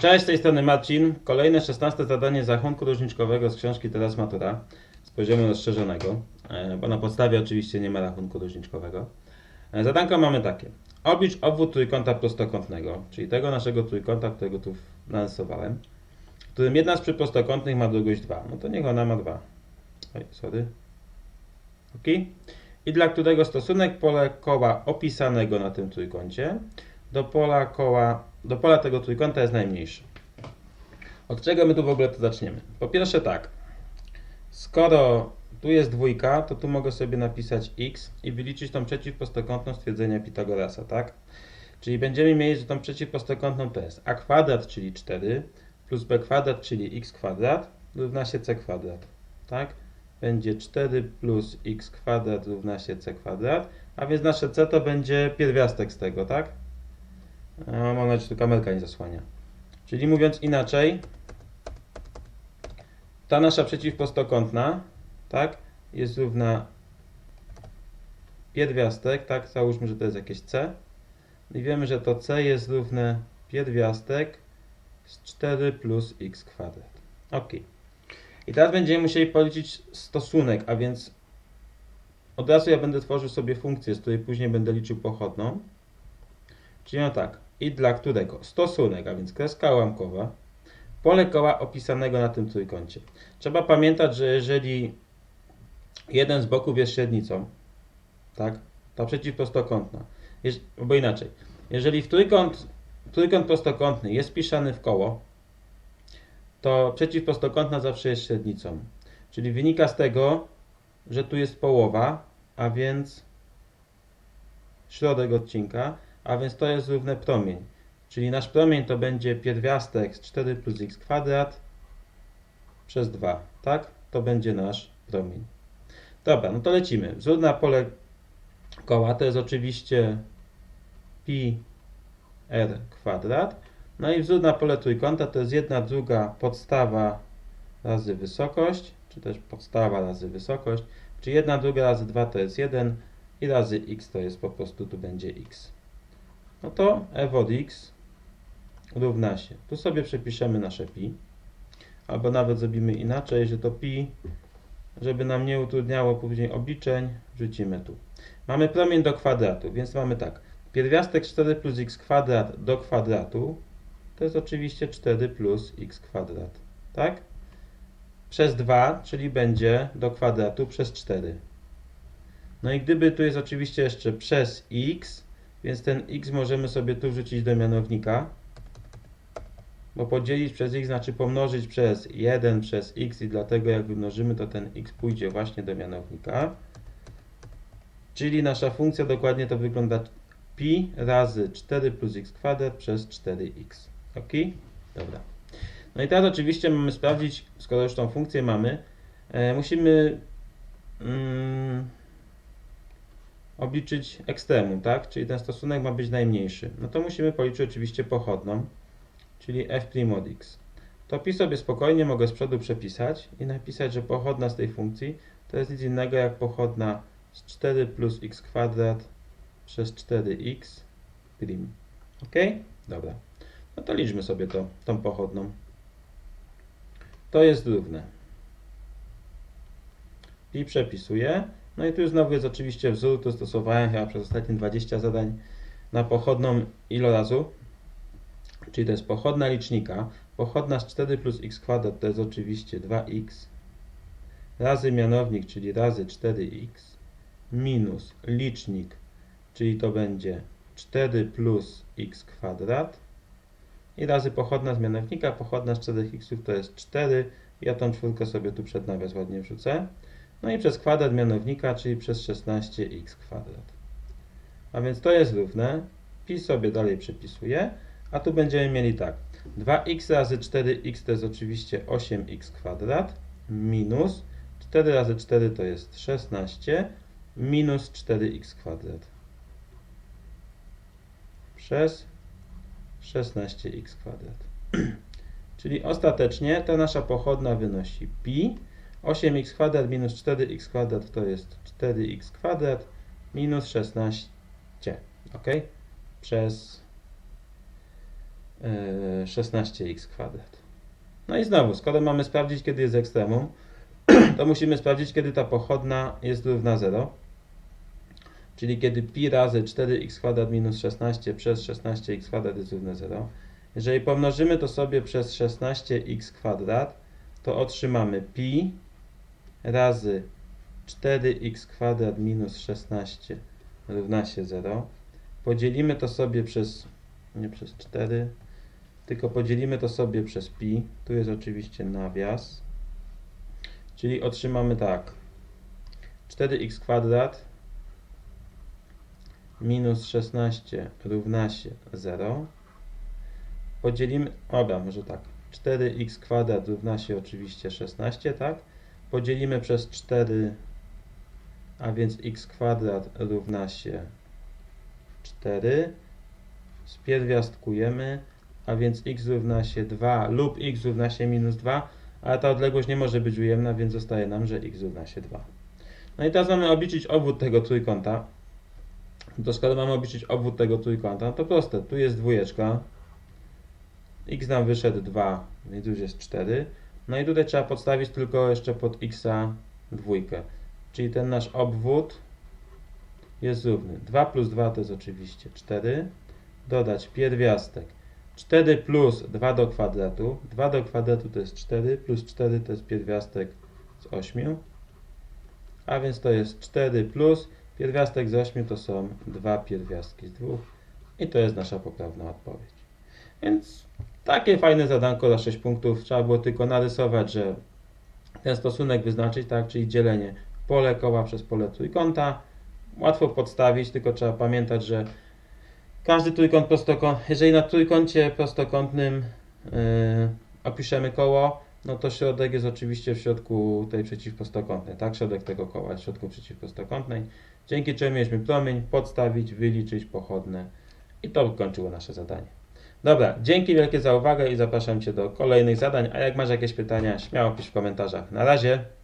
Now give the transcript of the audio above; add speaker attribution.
Speaker 1: Cześć, z tej strony Marcin. Kolejne 16 zadanie z rachunku różniczkowego z książki Teraz Matura z poziomu rozszerzonego, e, bo na podstawie oczywiście nie ma rachunku różniczkowego. E, Zadanko mamy takie. Oblicz obwód trójkąta prostokątnego, czyli tego naszego trójkąta, którego tu narysowałem, w którym jedna z przyprostokątnych ma długość 2. No to niech ona ma 2. Oj, sorry. Ok. I dla którego stosunek pole koła opisanego na tym trójkącie do pola koła, do pola tego trójkąta jest najmniejszy. Od czego my tu w ogóle to zaczniemy? Po pierwsze tak, skoro tu jest dwójka, to tu mogę sobie napisać x i wyliczyć tą przeciwprostokątną stwierdzenia Pitagorasa, tak? Czyli będziemy mieli, że tą przeciwprostokątną to jest a kwadrat, czyli 4, plus b kwadrat, czyli x kwadrat, równa się c kwadrat, tak? Będzie 4 plus x kwadrat równa się c kwadrat, a więc nasze c to będzie pierwiastek z tego, tak? A, mam nadzieję, że tu kamerka nie zasłania. Czyli mówiąc inaczej, ta nasza przeciwprostokątna, tak, jest równa pierwiastek, tak, załóżmy, że to jest jakieś c. I wiemy, że to c jest równe pierwiastek z 4 plus x kwadrat. Ok. I teraz będziemy musieli policzyć stosunek, a więc od razu ja będę tworzył sobie funkcję, z której później będę liczył pochodną. Czyli no tak, i dla którego stosunek, a więc kreska ułamkowa, pole koła opisanego na tym trójkącie. Trzeba pamiętać, że jeżeli jeden z boków jest średnicą, tak, to przeciwprostokątna, albo inaczej, jeżeli w trójkąt, trójkąt prostokątny jest wpisany w koło, to przeciwprostokątna zawsze jest średnicą. Czyli wynika z tego, że tu jest połowa, a więc środek odcinka, a więc to jest równe promień. Czyli nasz promień to będzie pierwiastek z 4 plus x kwadrat przez 2, tak? To będzie nasz promień. Dobra, no to lecimy. Wzór na pole koła to jest oczywiście pi r kwadrat. No i wzór na pole trójkąta to jest 1 druga podstawa razy wysokość, czy też podstawa razy wysokość, czyli 1 druga razy 2 to jest 1 i razy x to jest po prostu, tu będzie x. No to f od x równa się. Tu sobie przepiszemy nasze pi, albo nawet zrobimy inaczej, że to pi, żeby nam nie utrudniało później obliczeń, wrzucimy tu. Mamy promień do kwadratu, więc mamy tak. Pierwiastek 4 plus x kwadrat do kwadratu to jest oczywiście 4 plus x kwadrat, tak? Przez 2, czyli będzie do kwadratu przez 4. No i gdyby tu jest oczywiście jeszcze przez x, więc ten x możemy sobie tu wrzucić do mianownika, bo podzielić przez x znaczy pomnożyć przez 1 przez x i dlatego jak wymnożymy, to ten x pójdzie właśnie do mianownika. Czyli nasza funkcja dokładnie to wygląda pi razy 4 plus x kwadrat przez 4x. Ok? Dobra. No i teraz oczywiście mamy sprawdzić, skoro już tą funkcję mamy, e, musimy mm, obliczyć ekstremum, tak? Czyli ten stosunek ma być najmniejszy. No to musimy policzyć oczywiście pochodną, czyli f' od x. To pi sobie spokojnie mogę z przodu przepisać i napisać, że pochodna z tej funkcji to jest nic innego jak pochodna z 4 plus x kwadrat przez 4x prim. Ok? Dobra. No to liczmy sobie to, tą pochodną. To jest równe. Pi przepisuję. No i tu znowu jest oczywiście wzór, tu stosowałem chyba przez ostatnie 20 zadań na pochodną ilorazu. Czyli to jest pochodna licznika. Pochodna z 4 plus x kwadrat to jest oczywiście 2x razy mianownik, czyli razy 4x minus licznik, czyli to będzie 4 plus x kwadrat i razy pochodna z mianownika, pochodna z 4x to jest 4. Ja tą czwórkę sobie tu przed nawias ładnie wrzucę. No i przez kwadrat mianownika, czyli przez 16x kwadrat. A więc to jest równe. Pi sobie dalej przepisuję. A tu będziemy mieli tak. 2x razy 4x to jest oczywiście 8x kwadrat minus 4 razy 4 to jest 16 minus 4x kwadrat przez 16x kwadrat. Czyli ostatecznie ta nasza pochodna wynosi pi. 8x kwadrat minus 4x kwadrat to jest 4x kwadrat minus 16. Ok? Przez e, 16x kwadrat. No i znowu, skoro mamy sprawdzić, kiedy jest ekstremum, to musimy sprawdzić, kiedy ta pochodna jest równa 0. Czyli kiedy pi razy 4x kwadrat minus 16 przez 16x kwadrat jest równe 0. Jeżeli pomnożymy to sobie przez 16x kwadrat, to otrzymamy pi razy 4x kwadrat minus 16 równa się 0. Podzielimy to sobie przez, nie przez 4, tylko podzielimy to sobie przez pi. Tu jest oczywiście nawias. Czyli otrzymamy tak. 4x kwadrat minus 16 równa się 0. Podzielimy, dobra, może tak. 4x kwadrat równa się oczywiście 16, tak? Podzielimy przez 4, a więc x kwadrat równa się 4. Spierwiastkujemy, a więc x równa się 2 lub x równa się minus 2, ale ta odległość nie może być ujemna, więc zostaje nam, że x równa się 2. No i teraz mamy obliczyć obwód tego trójkąta. To skoro mamy obliczyć obwód tego trójkąta, to proste. Tu jest dwójeczka. x nam wyszedł 2, więc już jest 4. No i tutaj trzeba podstawić tylko jeszcze pod x dwójkę. Czyli ten nasz obwód jest równy. 2 plus 2 to jest oczywiście 4. Dodać pierwiastek. 4 plus 2 do kwadratu. 2 do kwadratu to jest 4, plus 4 to jest pierwiastek z 8. A więc to jest 4 plus pierwiastek z 8 to są 2 pierwiastki z 2. I to jest nasza poprawna odpowiedź. Więc takie fajne zadanko za 6 punktów. Trzeba było tylko narysować, że ten stosunek wyznaczyć, tak, czyli dzielenie pole koła przez pole trójkąta. Łatwo podstawić, tylko trzeba pamiętać, że każdy trójkąt prostokątny, jeżeli na trójkącie prostokątnym yy, opiszemy koło, no to środek jest oczywiście w środku tej przeciwprostokątnej, tak? Środek tego koła jest w środku przeciwprostokątnej. Dzięki czemu mieliśmy promień, podstawić, wyliczyć pochodne i to kończyło nasze zadanie. Dobra, dzięki wielkie za uwagę i zapraszam Cię do kolejnych zadań, a jak masz jakieś pytania, śmiało pisz w komentarzach. Na razie!